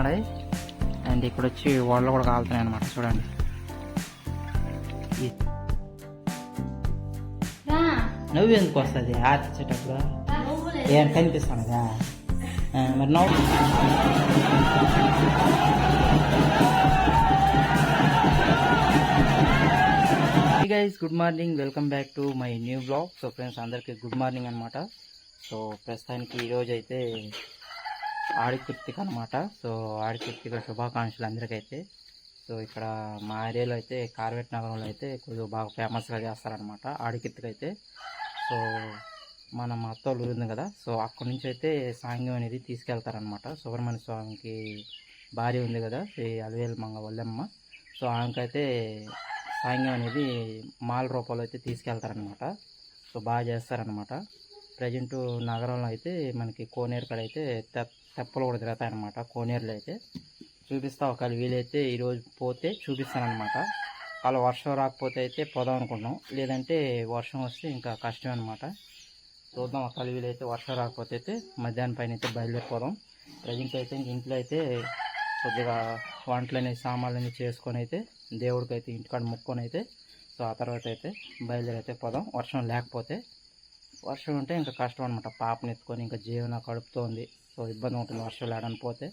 ఎక్కుతున్నాయి and ఇక్కడ వచ్చి వడలు కూడా కాలుతున్నాయి అనమాట చూడండి. నవ్వు ఎందుకు వస్తుంది? ఆర్చేటప్పుడు. ఏం కనిపిస్తున్నదా ఆ, మరి నవ్వు. Guys good morning welcome back to my new blog so friends అందరికీ గుడ్ మార్నింగ్ అనమాట సో ప్రస్తుతానికి ఈరోజు అయితే ఆడి కృతిక అనమాట సో ఆడి కృతిక శుభాకాంక్షలు అందరికైతే. సో ఇక్కడ మా ఏరియాలో అయితే కార్వేట్ నగరంలో అయితే కొంచెం బాగా ఫేమస్గా చేస్తారనమాట ఆడి కృతిక అయితే సో మన మా అత్త ఉంది కదా సో అక్కడి నుంచి అయితే సాంగ్యం అనేది తీసుకెళ్తారనమాట. సుబ్రహ్మణ్య స్వామికి భార్య ఉంది కదా శ్రీ అలవేలు మంగ వల్లెమ్మ. సో ఆమెకైతే సాంగ్యం అనేది మాల రూపంలో అయితే తీసుకెళ్తారనమాట. సో బాగా చేస్తారనమాట. ప్రజెంట్ నగరంలో అయితే మనకి కోనేరు కాడ అయితే తెత్ తెప్పలు కూడా తిరుగుతాయన్నమాట. కోనేరులో అయితే చూపిస్తా ఒకవేళ వీలైతే ఈరోజు పోతే చూపిస్తానమాట అలా వర్షం రాకపోతే అయితే పోదాం అనుకుంటున్నాం. లేదంటే వర్షం వస్తే ఇంకా కష్టం అనమాట చూద్దాం ఒకవేళ వీలైతే వర్షం రాకపోతే అయితే మధ్యాహ్నం పైన అయితే బయలుదేరిపోదాం. ప్రజెంట్ అయితే ఇంక ఇంట్లో అయితే కొద్దిగా వంటలని సామాన్లని చేసుకొని అయితే దేవుడికి అయితే ఇంటికాడ ముక్కొని అయితే సో ఆ తర్వాత అయితే బయలుదేరి అయితే పోదాం. వర్షం లేకపోతే వర్షం ఉంటే ఇంకా కష్టం అనమాట పాపని ఎత్తుకొని ఇంకా జీవన కడుపుతోంది. సో ఇబ్బంది ఉంటుంది వర్షం లేడని పోతే.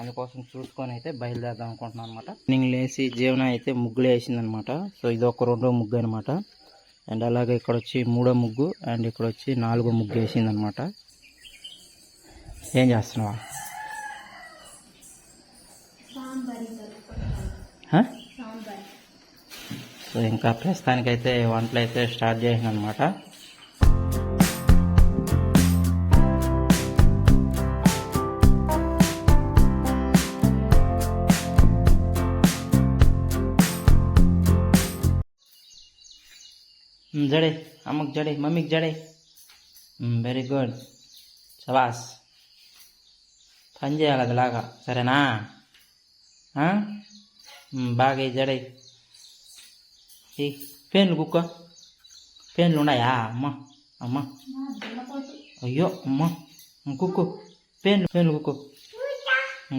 అందుకోసం చూసుకొని అయితే బయలుదేరదాం అనుకుంటున్నాను అనమాట నేను లేచి జీవన అయితే ముగ్గులు వేసిందనమాట సో ఇది ఒక రెండో ముగ్గు అనమాట అండ్ అలాగే ఇక్కడ వచ్చి మూడో ముగ్గు అండ్ ఇక్కడ వచ్చి నాలుగో ముగ్గు వేసిందనమాట ఏం చేస్తున్నావా? సో ఇంకా ప్రస్తుతానికైతే వంటలు అయితే స్టార్ట్ చేసిన అనమాట జడే అమ్మకి జడే మమ్మీకి జడే వెరీ గుడ్ శబాస్ పని చేయాలి అదిలాగా సరేనా ఆ? మ్, బాగా ఈ జడే ఈ పేన్లు కుక్క పేన్లు ఉన్నాయా అమ్మ అమ్మ అయ్యో అమ్మ కుక్కు పేన్లు పేన్లు కుక్కు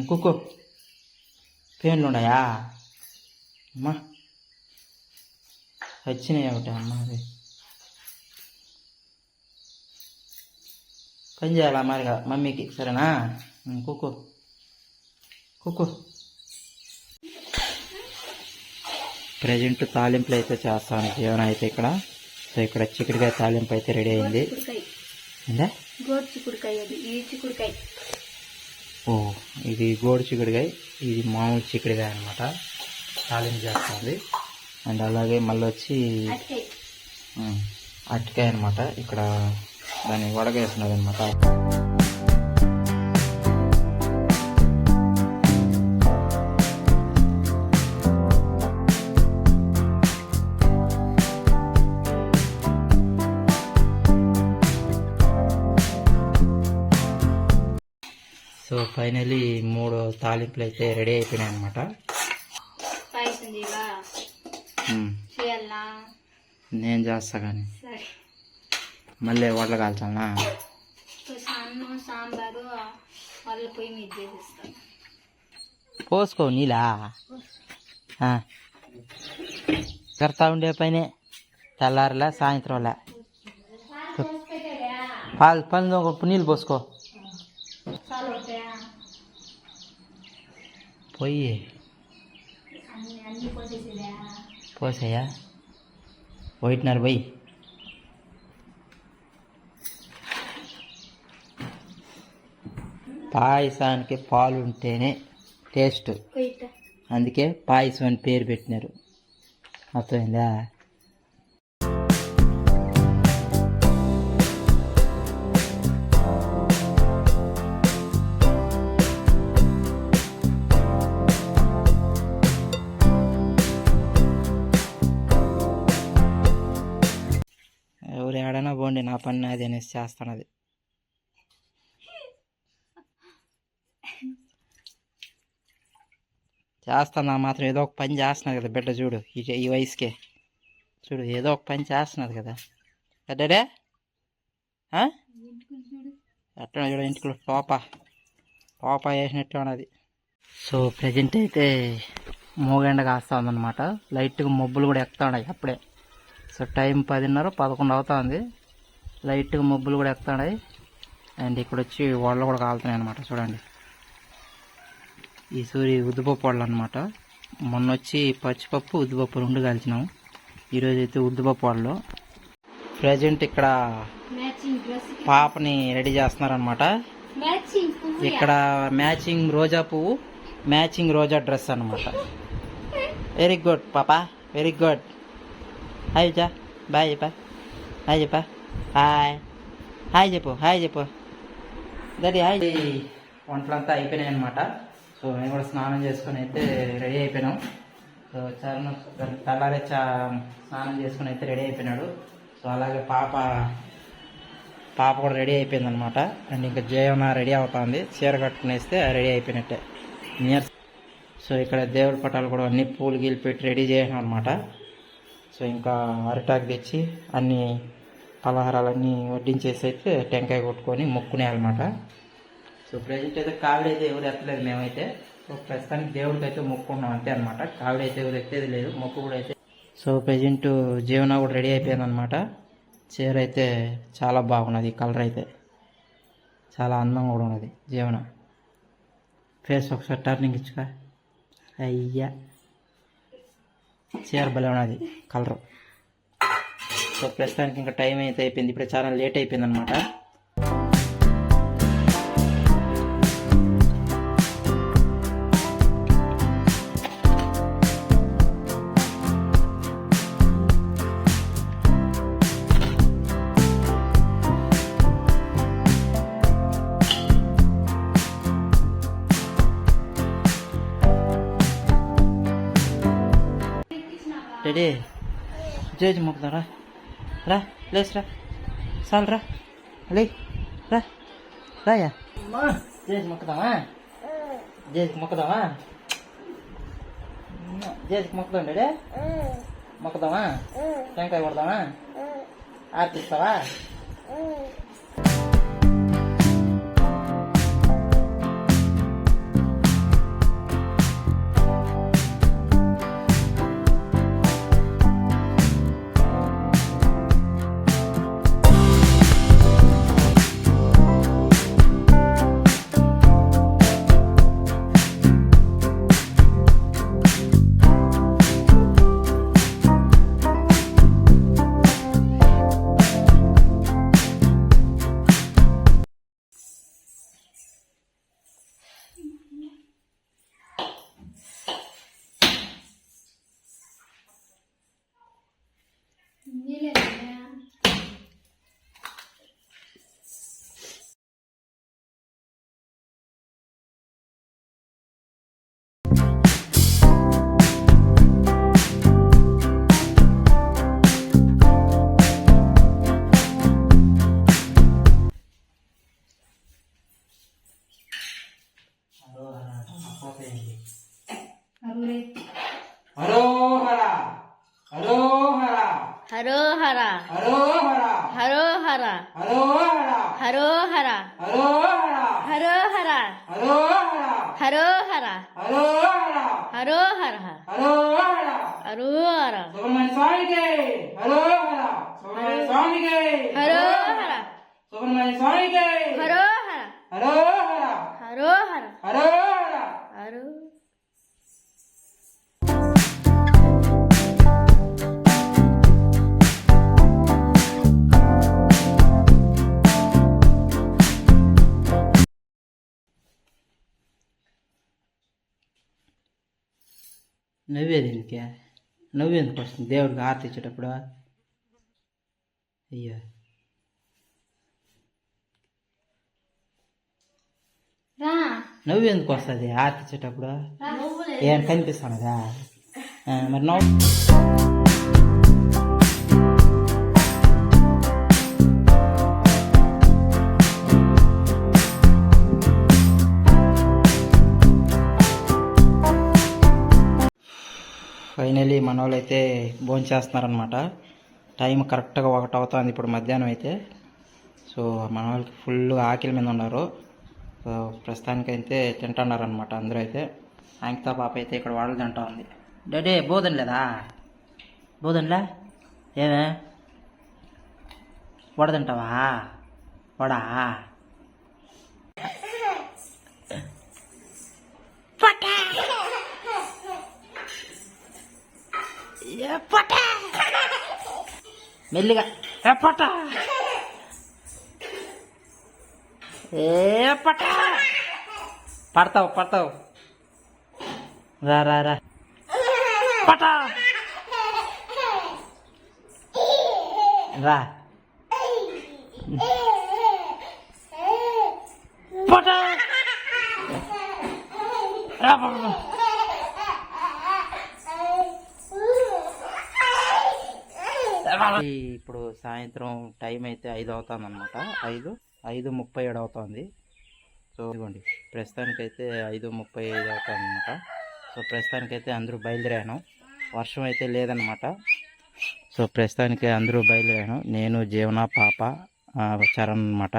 కుక్కు పేన్లు ఉన్నాయా అమ్మ వచ్చినాయి ఒకటి అమ్మ అది పని చేయాలా మరిగా మమ్మీకి సరేనా కుక్కు కుక్కు ప్రజెంట్ తాలింపులు అయితే చేస్తాను జీవన అయితే ఇక్కడ సో ఇక్కడ చిక్కుడుకాయ తాలింపు అయితే రెడీ అయింది చిక్కుడుకాయ అంటే గోడు చిక్కుడుకాయ అది ఈ చిక్కుడుకాయ ఓ ఇది గోడు చిక్కుడుకాయ ఇది మామూలు చిక్కుడుకాయ అనమాట తాలింపు చేస్తుంది అండ్ అలాగే మళ్ళీ వచ్చి అట్కాయ అనమాట ఇక్కడ దాన్ని వడగేస్తున్నది అనమాట సో ఫైనలీ మూడు తాలింపులు అయితే రెడీ అయిపోయినాయి అనమాట నేను చేస్తా కానీ. మళ్ళీ వడలు కాల్చాలనా? సో అన్నం సాంబారు వాళ్ళ పొయ్యి మీద చేసేస్తాను పోసుకో నీలా. ఆ. కడతా ఉండే పైనే తెల్లారిలా సాయంత్రంలా. పాలు పని నీళ్ళు పోసుకో. చాలు ఉంటాయా పోయి. అన్ని అన్ని పోసేసేదా పోసాయా? పోయిట్నారు పోయి. పాయసానికి పాలు ఉంటేనే టేస్ట్ అందుకే పాయసం అని పేరు పెట్టినారు. అర్థమైందా? ఎవరు ఏడైనా పోండి నా పని నాది అనేసి చేస్తానది. చేస్తాను మాత్రం ఏదో ఒక పని చేస్తున్నారు కదా బిడ్డ చూడు ఈ ఈ వయసుకే. చూడు ఏదో ఒక పని చేస్తున్నారు కదా. ఎడ్డడే ఎట్లా చూడు ఇంటికి టోపా టోపా వేసినట్టు ఉన్నది. సో ప్రజెంట్ అయితే మూగెండ కాస్తా ఉందన్నమాట. లైట్గా మబ్బులు కూడా ఎక్కుతా ఉన్నాయి అప్పుడే. సో టైం పదిన్నర పదకొండు అవుతా ఉంది. లైట్గా మబ్బులు కూడా ఎక్కుతా అండ్ ఇక్కడ వచ్చి వడలు కూడా కాలుతున్నాయి అనమాట చూడండి. ఈ సూరి ఉద్దుపప్పు వడలు అనమాట మొన్న వచ్చి పచ్చిపప్పు ఉద్దుపప్పు రెండు కాల్చినాం. ఈరోజు అయితే ఉద్దుపప్పు వడలు ప్రజెంట్ ఇక్కడ పాపని రెడీ చేస్తున్నారనమాట ఇక్కడ మ్యాచింగ్ రోజా పువ్వు మ్యాచింగ్ రోజా డ్రెస్ అనమాట వెరీ గుడ్ పాపా వెరీ గుడ్. హాయ్ జా బాయ్ చెప్పా. హాయ్ చెప్పా. హాయ్. హాయ్ చెప్పు హాయ్ చెప్పు. Daddy hi. వంటలంతా అయిపోయినాయి అనమాట సో మేము కూడా స్నానం చేసుకొని అయితే రెడీ అయిపోయినాం. సో చరణ్ తెల్లారే చా స్నానం చేసుకొని అయితే రెడీ అయిపోయినాడు. సో అలాగే పాప పాప కూడా రెడీ అయిపోయింది అనమాట అండ్ ఇంకా జయవన రెడీ అవుతుంది. చీర కట్టుకునేస్తే రెడీ అయిపోయినట్టే. నియర్ సో ఇక్కడ దేవుడి పటాలు కూడా అన్ని పూలు గీలు పెట్టి రెడీ చేసాం అనమాట సో ఇంకా అరిటాకు తెచ్చి అన్ని పలహారాలన్నీ వడ్డించేసి అయితే టెంకాయ కొట్టుకొని మొక్కునేయాలన్నమాట సో ప్రజెంట్ అయితే కావిడైతే అయితే ఎవరు ఎత్తలేదు మేమైతే. సో ప్రస్తుతానికి దేవుడికి అయితే మొక్కుకున్నాం అంతే అనమాట కావిడి అయితే ఎవరు ఎత్తేది లేదు మొక్కు కూడా అయితే. సో ప్రజెంట్ జీవన కూడా రెడీ అయిపోయింది అనమాట చీర అయితే చాలా బాగున్నది కలర్ అయితే చాలా అందంగా కూడా ఉన్నది జీవన. ఫేస్ ఒకసారి టర్నింగ్ ఇచ్చుక. అయ్యా. చీర భలే ఉన్నది కలరు సో ప్రస్తుతానికి ఇంకా టైం అయితే అయిపోయింది. ఇప్పుడు చాలా లేట్ అయిపోయింది అనమాట ಜೇಜ್ ಮುಗ್ದಾರ ರಾ ಪ್ಲೇಸ್ ರಾ, ಸಾಲ್ ರಾ ಅಲ್ಲಿ ರಾ ರಾಯ ಸ್ಟೇಜ್ ಮುಗ್ದವ? ಸ್ಟೇಜ್ ಮುಗ್ದವ? ಸ್ಟೇಜ್ ಮುಗ್ದಂಡೆ ಮುಗ್ದವ? ಶಂಕಾಯಿ ಹೊಡ್ದವ? ಆರ್ತಿಸ್ತವ? హరోహర. హరోహర. హరోహర. హరోహర. హరోహర. స్వామికి. హరోహర. స్వామికి హరోహర స్వామికి. హరోహర. హరోహర. నవ్వేది ఎందుకే నవ్వు ఎందుకు వస్తుంది? దేవుడికి ఆరతి ఇచ్చేటప్పుడు? అయ్యో. నవ్వు ఎందుకు వస్తుంది? ఆరతి ఇచ్చేటప్పుడు? ఏం కనిపిస్తున్నదా మరి నవ్వు. ఫైనలీ మన వాళ్ళు అయితే భోజనం చేస్తున్నారనమాట టైం కరెక్ట్గా ఒకటి అవుతుంది ఇప్పుడు మధ్యాహ్నం అయితే. సో మన వాళ్ళకి ఫుల్ ఆకలి మీద ఉన్నారు. సో ప్రస్తుతానికైతే తింటున్నారనమాట అందరూ అయితే. ఆయనతో పాప అయితే ఇక్కడ వాళ్ళు తింటా ఉంది డాడీ బోధన లేదా? బోధనలే ఏమే? వడ తింటావా? వడా? మెల్లిగా ఏ పట ఏ పట పడతావు పడతావు. రా రా రా. పట. రా. పట. రా ఇప్పుడు సాయంత్రం టైం అయితే ఐదు అవుతుంది అనమాట ఐదు ఐదు ముప్పై ఏడు అవుతుంది. సో ఇదిగోండి ప్రస్తుతానికైతే ఐదు ముప్పై ఐదు అవుతుంది అనమాట సో ప్రస్తుతానికైతే అందరూ బయలుదేరాను. వర్షం అయితే లేదనమాట సో ప్రస్తుతానికి అందరూ బయలుదేరాను. నేను జీవన పాప చరణ్ అనమాట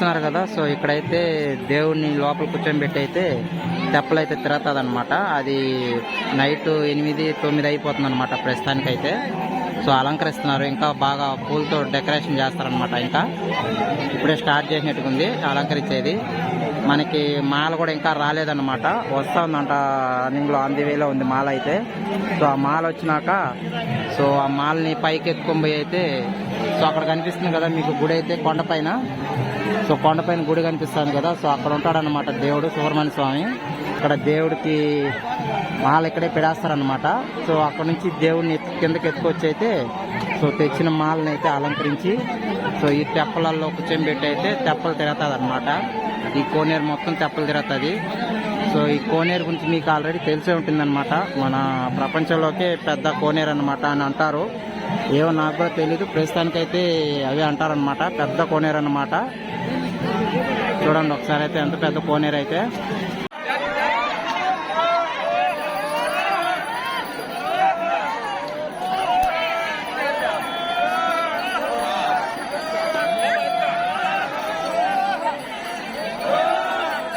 చూస్తున్నారు కదా సో ఇక్కడైతే దేవుడిని లోపల కూర్చోబెట్టి అయితే తెప్పలు అయితే తిరుగుతుంది అనమాట అది నైట్ ఎనిమిది తొమ్మిది అయిపోతుంది అనమాట ప్రస్తుతానికైతే. సో అలంకరిస్తున్నారు ఇంకా బాగా పూలతో డెకరేషన్ చేస్తారనమాట ఇంకా. ఇప్పుడే స్టార్ట్ చేసినట్టుకుంది అలంకరించేది. మనకి మాల కూడా ఇంకా రాలేదన్నమాట. వస్తా ఉందంట రన్నింగ్లో అంది వేలో ఉంది మాల అయితే సో ఆ మాల వచ్చినాక సో ఆ మాల్ని పైకి ఎత్తుకొని పోయి అయితే సో అక్కడ కనిపిస్తుంది కదా మీకు గుడి అయితే కొండపైన. సో కొండపైన గుడి కనిపిస్తుంది కదా సో అక్కడ ఉంటాడనమాట దేవుడు సుబ్రహ్మణ్య స్వామి. ఇక్కడ దేవుడికి మాల ఇక్కడే పెడేస్తారనమాట సో అక్కడ నుంచి దేవుడిని కిందకి ఎత్తుకొచ్చి అయితే సో తెచ్చిన మాలని అయితే అలంకరించి సో ఈ తెప్పలలో కూర్చొని అయితే తెప్పలు తిరుగుతుంది అనమాట ఈ కోనేరు మొత్తం తెప్పలు తిరుగుతుంది. సో ఈ కోనేరు గురించి మీకు ఆల్రెడీ తెలిసే ఉంటుందన్నమాట. మన ప్రపంచంలోకే పెద్ద కోనేరు అనమాట అని అంటారు. ఏమో నాకు కూడా తెలీదు. ప్రస్తుతానికైతే అవే అంటారనమాట పెద్ద కోనేరు అనమాట చూడండి ఒకసారి అయితే ఎంత పెద్ద కోనేరు అయితే.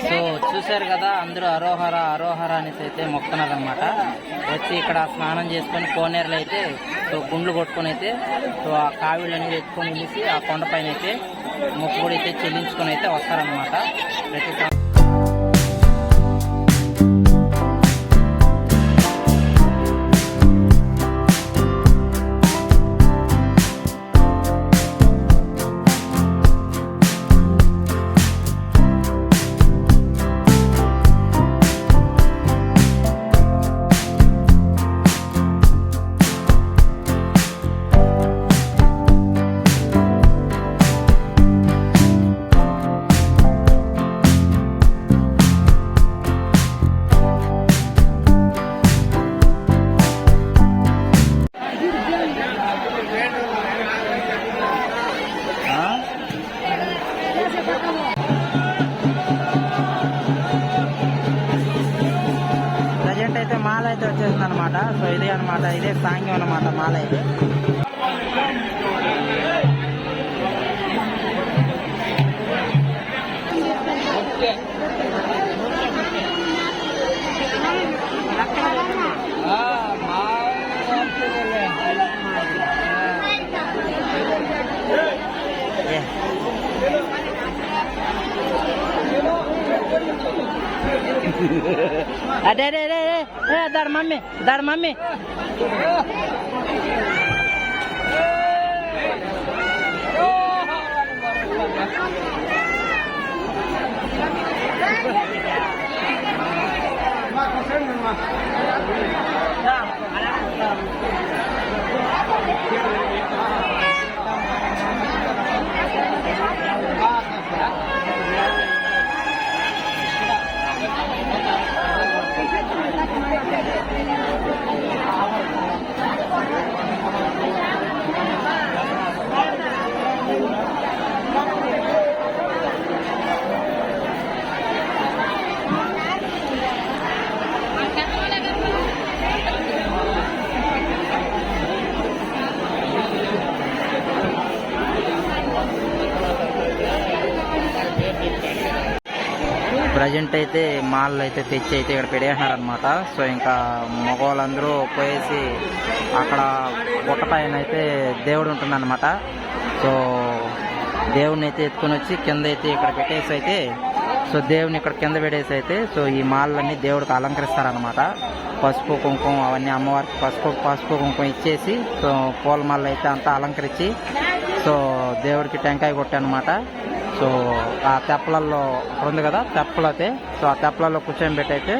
సో చూశారు కదా అందరూ అరోహర అరోహర అనేసి అయితే మొక్కుతున్నారు వచ్చి ఇక్కడ స్నానం చేసుకొని కోనేరులు అయితే సో గుండ్లు కొట్టుకొని అయితే సో ఆ కావిళ్ళు అనేది ఎత్తుకొని వెళ్ళేసి ఆ కొండపైన అయితే మొక్కు కూడా అయితే చెల్లించుకొని అయితే వస్తారనమాట ప్రతి dar mame, dar mame. Present అయితే మాల్ అయితే తెచ్చి అయితే ఇక్కడ పెట్టేసినారనమాట సో ఇంకా మగవాళ్ళందరూ పోయేసి అక్కడ గుట్ట పైన అయితే దేవుడు ఉంటుందన్నమాట. సో దేవుడిని అయితే ఎత్తుకొని వచ్చి కింద అయితే ఇక్కడ పెట్టేసి అయితే సో దేవుని ఇక్కడ కింద పెట్టేసి అయితే సో ఈ మాలన్నీ దేవుడికి అలంకరిస్తారనమాట పసుపు కుంకుమ అవన్నీ అమ్మవారికి పసుపు పసుపు కుంకుమ ఇచ్చేసి సో పూల అయితే అంతా అలంకరించి సో దేవుడికి టెంకాయ కొట్టనమాట సో ఆ తెప్పలలో ఉంది కదా తెప్పలు అయితే సో ఆ తెప్పలలో కూర్చొని పెట్టి అయితే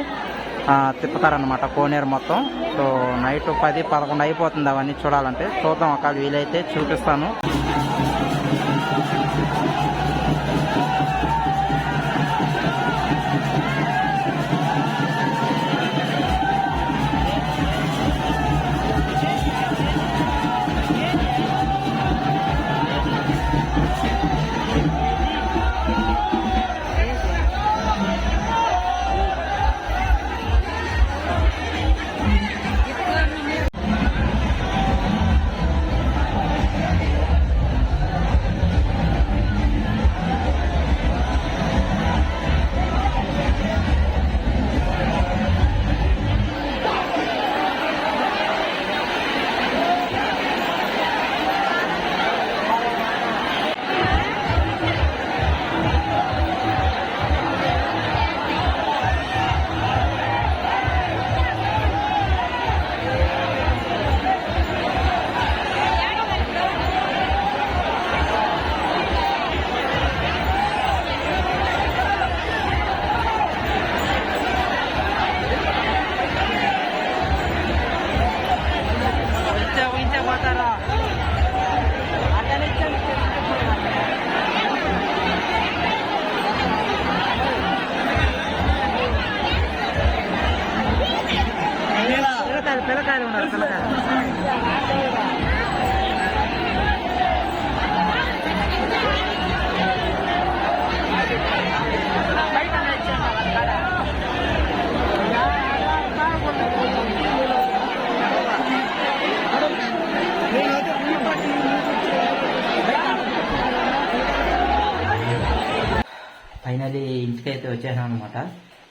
ఆ, తిప్పుతారనమాట కోనేరు మొత్తం. సో నైట్ పది పదకొండు అయిపోతుంది అవన్నీ చూడాలంటే. చూద్దాం ఒకవేళ వీలైతే చూపిస్తాను. పిల్లకాయలు పిల్లకాయలు ఉన్నారు పిల్లకాయలు ఫైనలీ ఇంటికైతే వచ్చేసాను అనమాట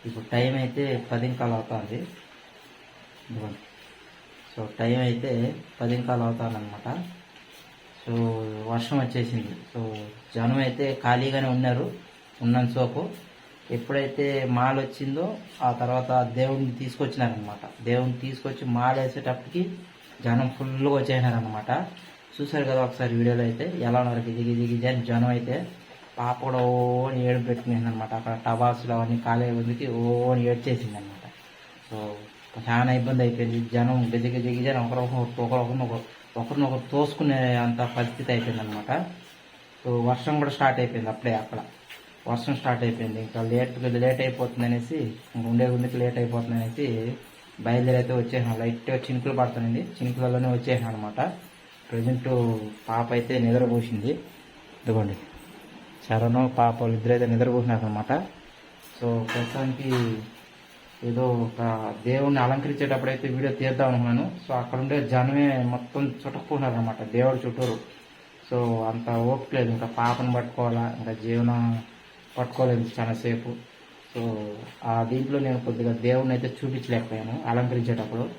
ఇప్పుడు టైం అయితే పదింకాలు అవుతుంది. సో టైం అయితే పదింకాలు అవుతుంది అనమాట సో వర్షం వచ్చేసింది. సో జనం అయితే ఖాళీగానే ఉన్నారు. ఉన్నంత సోపు ఎప్పుడైతే మాల వచ్చిందో ఆ తర్వాత దేవుడిని తీసుకొచ్చినారనమాట దేవుడిని తీసుకొచ్చి మాల వేసేటప్పటికి జనం ఫుల్గా వచ్చేసినారనమాట చూసారు కదా ఒకసారి వీడియోలో అయితే ఎలా ఉన్నారు? దిగి దిగి దిగి అని జనం అయితే పాప కూడా ఓ అని ఏడు పెట్టుకునేసింది అనమాట అక్కడ టబాసులు అవన్నీ ఖాళీ అయ్యేందుకు ఓ అని ఏడ్చేసింది అనమాట సో చాలా ఇబ్బంది అయిపోయింది. జనం గజ గజ జనం ఒకరొకరు ఒకరొకరు ఒకరినొకరు తోసుకునే అంత పరిస్థితి అయిపోయింది అనమాట సో వర్షం కూడా స్టార్ట్ అయిపోయింది అప్పుడే అక్కడ. వర్షం స్టార్ట్ అయిపోయింది. ఇంకా లేట్ లేట్ అయిపోతుంది అనేసి ఉండే ఉండికి లేట్ అయిపోతుంది అనేసి బయలుదేరి అయితే వచ్చేసాను. లైట్గా చినుకులు పడుతుంది చినుకులలోనే వచ్చేసాను అనమాట ప్రజెంట్ పాప అయితే నిద్రపోసింది. ఇదిగోండి. చరణ్ పాప వాళ్ళు ఇద్దరైతే నిద్రపోసినారు అనమాట సో ప్రస్తుతానికి ఏదో ఒక దేవుణ్ణి అలంకరించేటప్పుడైతే వీడియో తీద్దాం అనుకున్నాను. సో అక్కడ ఉండే జనమే మొత్తం చుట్టుకున్నారు అనమాట దేవుడి చుట్టూరు. సో అంత ఓపిక లేదు ఇంకా పాపను పట్టుకోవాలా ఇంకా జీవనం పట్టుకోలేదు చాలా సేపు. సో ఆ దీంట్లో నేను కొద్దిగా దేవుడిని అయితే చూపించలేకపోయాను అలంకరించేటప్పుడు.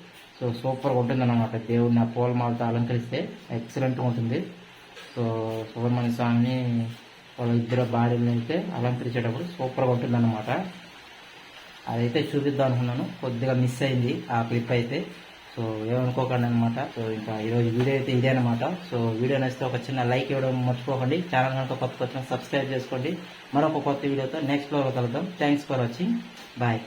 సో సూపర్గా ఉంటుంది అనమాట దేవుడిని ఆ పూలమాలతో అలంకరిస్తే ఎక్సలెంట్గా ఉంటుంది. సో సుబ్రహ్మణ్య స్వామిని వాళ్ళ ఇద్దరు భార్యలను అయితే అలంకరించేటప్పుడు సూపర్గా ఉంటుందన్నమాట. అదైతే చూపిద్దాం అనుకున్నాను. కొద్దిగా మిస్ అయింది ఆ క్లిప్ అయితే. సో ఏమనుకోకండి అనమాట సో ఇంకా ఈరోజు వీడియో అయితే ఇదే అనమాట సో వీడియో నచ్చితే ఒక చిన్న లైక్ ఇవ్వడం మర్చిపోకండి. ఛానల్ కనుక కొత్త వచ్చిన సబ్స్క్రైబ్ చేసుకోండి. మరొక కొత్త వీడియోతో నెక్స్ట్ ఫ్లోర్ కలుద్దాం. Thanks for watching bye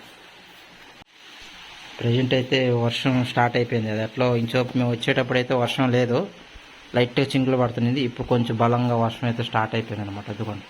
present అయితే వర్షం స్టార్ట్ అయిపోయింది. అది అట్లా ఇంచో మేము వచ్చేటప్పుడు అయితే వర్షం లేదు. లైట్గా చింకులు పడుతుంది ఇప్పుడు కొంచెం బలంగా వర్షం అయితే స్టార్ట్ అయిపోయింది అనమాట అదిగోండి.